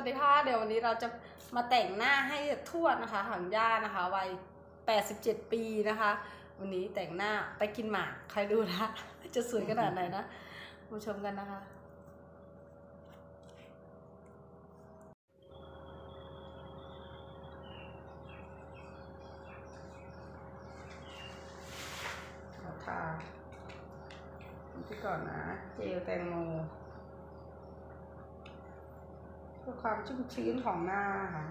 วัสดีค่ะเดี๋ยววันนี้เราจะมาแต่งหน้าให้ทวดนะคะหางย่านะคะวัย 87 ปีนะคะ วันนี้แต่งหน้าไปกินหมากใครดูนะจะสวยขนาดไหนนะมาชมกันนะคะเอาทาที่ก่อนนะ เจลแตงโม พื่อความชุ่มชื้นของหน้าค่ะ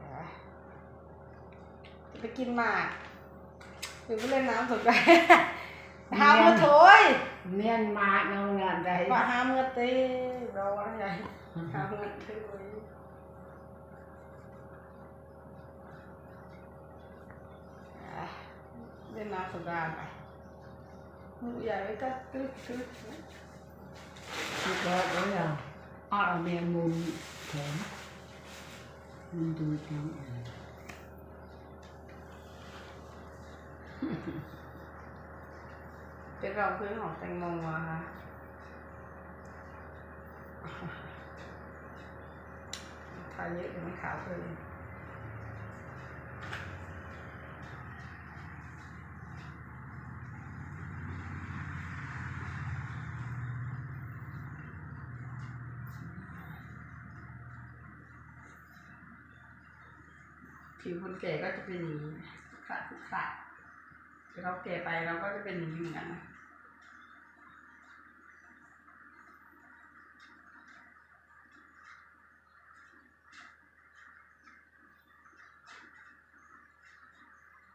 อะจะไปกินหมากหรือไปเล่นน้ำสงกรานต์ห้ามมาโถยเมียนมาเนางานใดว่าห้ามเงเต้รออะไรห้ามเงเต้อะเล่นน้ำสงกรานต์ไปมือใหญ่ไว้ก็กึ๊กกึ๊กที่ก็ได้แล้ วอ้อเมียนมุมแขนมันดูจังเป็นรองพื้นของแตงโมอะค่ะทาเยอะเดี๋ยวมันขาวเกิน ผิวคนแก่ก็จะเป็นอย่างนี้ขระขระแต่เราแก่ไปเราก็จะเป็นอย่างนี้เหมือนกันนะ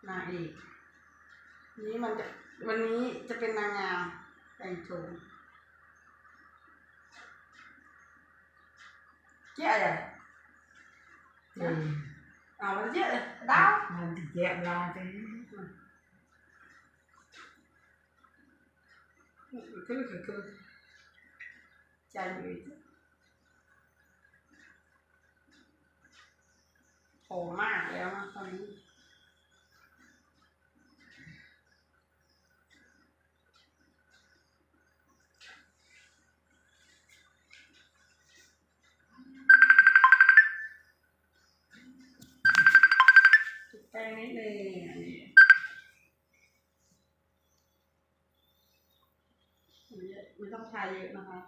นางเอกนี้มันจะวันนี้จะเป็นนางงามแต่งโชว์เจ๊อะไรอออ่ามั นเจ๊เลยดาวมันจะเจ็บลาไปคือคื ไม่ต้องทาเยอะนะคะ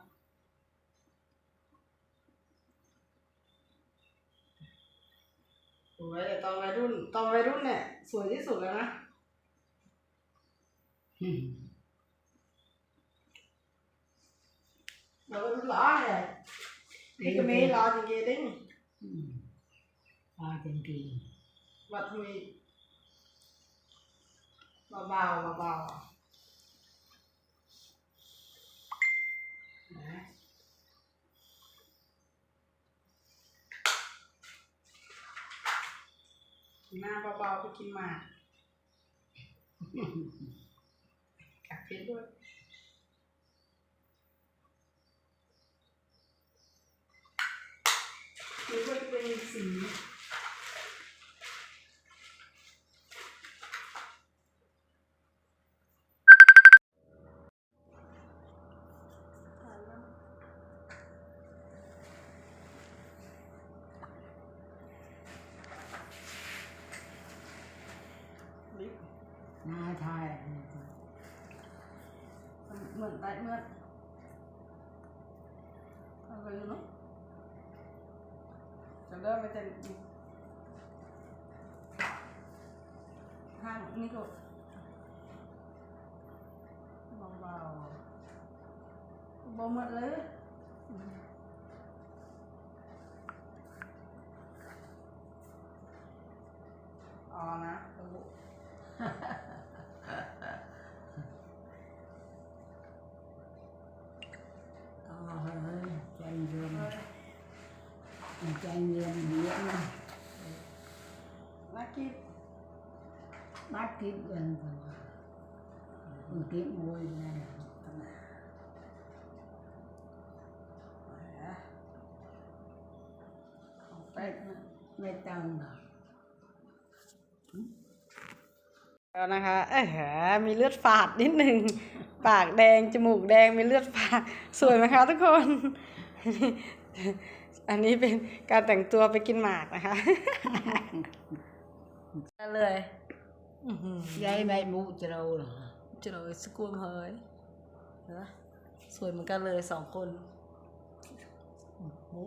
สวยแต่ตอนวัยรุ่น ตอนวัยรุ่นเนี่ย สวยที่สุดแล้วนะอืมเราก็รู้ล้อเลยนี่ก็ไม่ล้อจริงๆดิ้งอืมลาจริงวัดมีเบาๆเบาๆนะ หน้าเบาๆไปกินหมากกัดเพชรด้วยนี่ก็จะเป็นสี ลิป ๆหน้าไทย เหมือนได้เหมือนอะไรอยู่เนาะจะเริ่มไปเป็นห้างนี่ก็เบาๆเบาหมดเลยอ๋อนะรู้ ต่อเลยใจเย็นใจ เย็นเย็นนะนักกิน bắt kịp gần rồi mình kịp môi này ของแป้งนะไม่ต้องหรอกแล้วนะคะเออมีเลือดฝาดนิดหนึ่ง ปากแดง จมูกแดง มีเลือดฝาด สวยไหมคะทุกคน อันนี้เป็นการแต่งตัวไปกินหมากนะคะกันเลยอื้อหือ Giấy bay mũ trâu là จะเลยสกุลเฮยเห็นปะสวยเหมือนกันเลยสองคน mũ